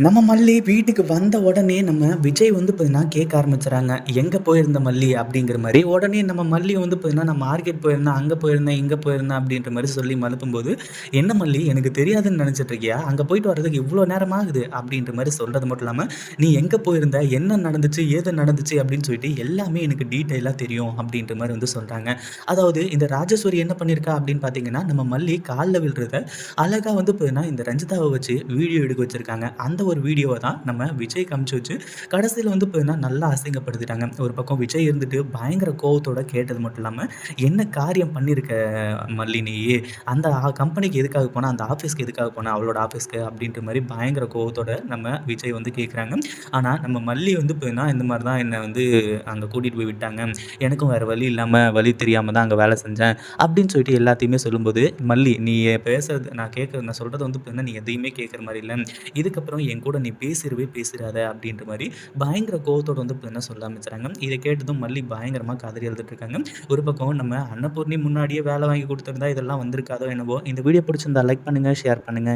நம்ம மல்லி வீட்டுக்கு வந்த உடனே நம்ம விஜய் வந்து பார்த்தீங்கன்னா கேட்க ஆரம்பிச்சுறாங்க. எங்கே போயிருந்த மல்லி அப்படிங்கிற மாதிரி. உடனே நம்ம மல்லி வந்து பார்த்தீங்கன்னா நான் மார்க்கெட் போயிருந்தேன் அங்கே போயிருந்தேன் இங்கே போயிருந்தேன் அப்படின்ற மாதிரி சொல்லி மழுப்பும்போது என்ன மல்லி எனக்கு தெரியாதுன்னு நினச்சிட்டு இருக்கியா? அங்கே போயிட்டு வர்றதுக்கு இவ்வளோ நேரம் ஆகுது? அப்படின்ற மாதிரி சொல்கிறது மட்டும் இல்லாமல் நீ எங்கே போயிருந்த? என்ன நடந்துச்சு? ஏது நடந்துச்சு? அப்படின்னு சொல்லிட்டு எல்லாமே எனக்கு டீட்டெயிலாக தெரியும் அப்படின்ற மாதிரி வந்து சொல்கிறாங்க அதாவது இந்த ராஜேஸ்வரி என்ன பண்ணியிருக்கா அப்படின்னு பார்த்தீங்கன்னா நம்ம மல்லி காலில் விழுறத அழகாக வந்து பார்த்தீங்கன்னா இந்த ரஞ்சிதாவை வச்சு வீடியோ எடுக்க வச்சுருக்காங்க. அந்த ஒரு வீடியோவை தான் நம்ம விஜய் காமிச்சு வச்சு கடைசியில் வந்து பார்த்தீங்கன்னா நல்லா அசிங்கப்படுத்திட்டாங்க. ஒரு பக்கம் விஜய் இருந்துட்டு பயங்கர கோவத்தோட கேட்டது மட்டும் இல்லாமல் என்ன காரியம் பண்ணியிருக்க மல்லினியே அந்த கம்பெனிக்கு எதுக்காக போனால் அந்த ஆஃபீஸ்க்கு எதுக்காக போனால் அவளோட ஆஃபீஸ்க்கு அப்படின்ற மாதிரி பயங்கர கோவத்தோட நம்ம விஜய் வந்து கேட்குறாங்க ஆனால் நம்ம மல்லி வந்து பார்த்தீங்கன்னா இந்த மாதிரி தான் என்னை வந்து அங்கே கூட்டிகிட்டு போய் விட்டாங்க. எனக்கும் வேறு வழி இல்லாமல் வழி தெரியாமல் தான் அங்கே வேலை செஞ்சேன். அப்படின்னு சொல்லிட்டு எல்லாத்தையுமே சொல்லும்போது மல்லி நீ பேசுறது நான் கேட்குறது நான் சொல்கிறது வந்து பார்த்தீங்கன்னா நீ எதையுமே கேட்குற மாதிரி இல்லை. இதுக்கப்புறம் என் கூட நீ பேசிடவே பேசிடாத அப்படின்ற மாதிரி பயங்கர கோவத்தோட வந்து என்ன சொல்ல ஆரம்பிச்சுறாங்க இதை கேட்டதும் மல்லி பயங்கரமாக கதறி எழுதிட்டு இருக்காங்க ஒரு பக்கம் நம்ம அன்னபூர்ணி முன்னாடியே வேலை வாங்கி கொடுத்துருந்தா இதெல்லாம் வந்திருக்காதோ என்னவோ இந்த வீடியோ பிடிச்சிருந்தா லைக் பண்ணுங்கள் ஷேர் பண்ணுங்கள்